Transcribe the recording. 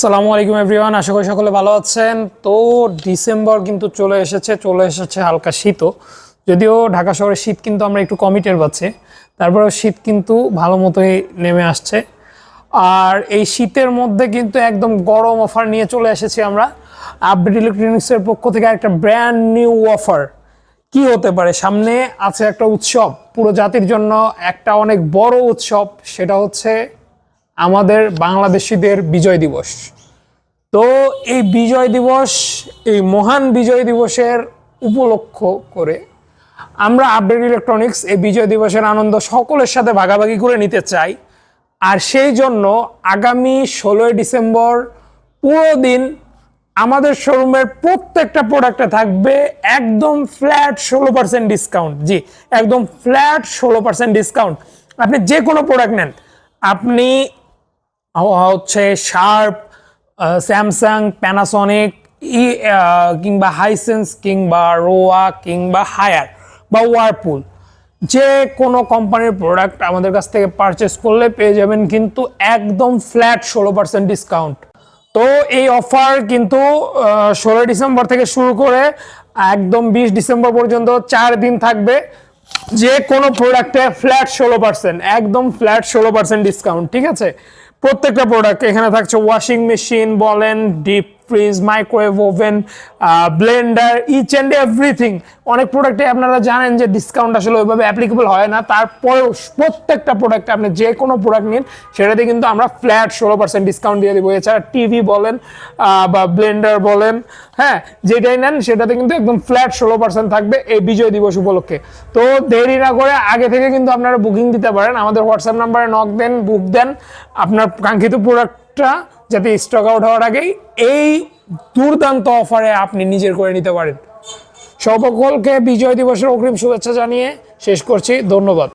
আসসালামু আলাইকুম এভরিওয়ান আশা করি সকলে ভালো আছেন। তো ডিসেম্বর কিন্তু চলে এসেছে চলে এসেছে হালকা শীতও। যদিও ঢাকা শহরে শীত কিন্তু আমরা একটু কমই টের পাচ্ছি। তারপরেও শীত কিন্তু ভালো মতোই নেমে আসছে। আর এই শীতের মধ্যে কিন্তু একদম গরম অফার নিয়ে চলে এসেছি আমরা। আপডেট ইলেকট্রনিক্সের পক্ষ থেকে একটা ব্র্যান্ড নিউ অফার কি হতে পারে? সামনে আছে একটা উৎসব। পুরো জাতির জন্য একটা অনেক বড় উৎসব। সেটা হচ্ছে আমাদের বাংলাদেশিদের বিজয় দিবস। তো এই বিজয় দিবস, এই মহান বিজয় দিবসের উপলক্ষ করে আমরা আপডেট ইলেকট্রনিক্স এই বিজয় দিবসের আনন্দ সকলের সাথে ভাগাভাগি করে নিতে চাই। আর সেই জন্য আগামী ষোলোই ডিসেম্বর পুরো দিন আমাদের শোরুমের প্রত্যেকটা প্রোডাক্টে থাকবে একদম ফ্ল্যাট ষোলো পার্সেন্ট ডিসকাউন্ট জি, একদম ফ্ল্যাট ষোলো পার্সেন্ট ডিসকাউন্ট আপনি যে কোনো প্রোডাক্ট নেন, আপনি হচ্ছে শার্প স্যামসাং প্যানাসনিক ই কিংবা হাইসেন্স কিংবা রোয়া কিংবা হায়ার বা ওয়ারপুল যে কোনো কোম্পানির প্রোডাক্ট আমাদের কাছ থেকে পারচেস করলে পেয়ে যাবেন কিন্তু একদম ফ্ল্যাট ষোলো পার্সেন্ট ডিসকাউন্ট তো এই অফার কিন্তু ষোলোই ডিসেম্বর থেকে শুরু করে একদম বিশ ডিসেম্বর পর্যন্ত চার দিন থাকবে। যে কোনো প্রোডাক্টে ফ্ল্যাট ষোলো পার্সেন্ট একদম ফ্ল্যাট ষোলো পার্সেন্ট ডিসকাউন্ট ঠিক আছে? প্রত্যেকটা প্রোডাক্ট এখানে থাকছে ওয়াশিং মেশিন বলেন deep fridge microwave oven blender each and everything অনেক প্রোডাক্টে আপনারা জানেন যে ডিসকাউন্ট আসলে ওইভাবে অ্যাপ্লিকেবল হয় না। তারপরেও প্রত্যেকটা প্রোডাক্টে আপনি যে কোনো প্রোডাক্ট নিন, সেটাতে কিন্তু আমরা ফ্ল্যাট ষোলো পার্সেন্ট ডিসকাউন্ট দিয়ে দেবো। এছাড়া টিভি বলেন বা ব্লেন্ডার বলেন হ্যাঁ যেটাই নেন, সেটাতে কিন্তু একদম ফ্ল্যাট ষোলো পার্সেন্ট থাকবে এই বিজয় দিবস উপলক্ষে। তো দেরি না করে আগে থেকে কিন্তু আপনারা বুকিং দিতে পারেন। আমাদের হোয়াটসঅ্যাপ নাম্বারে নক দেন বুক দেন। আপনার কাঙ্ক্ষিত প্রোডাক্টটা যাতে স্টক আউট হওয়ার আগেই এই দুর্দান্ত অফারে আপনি নিজের করে নিতে পারেন। সকলকে বিজয় দিবসের অগ্রিম শুভেচ্ছা জানিয়ে শেষ করছি। ধন্যবাদ।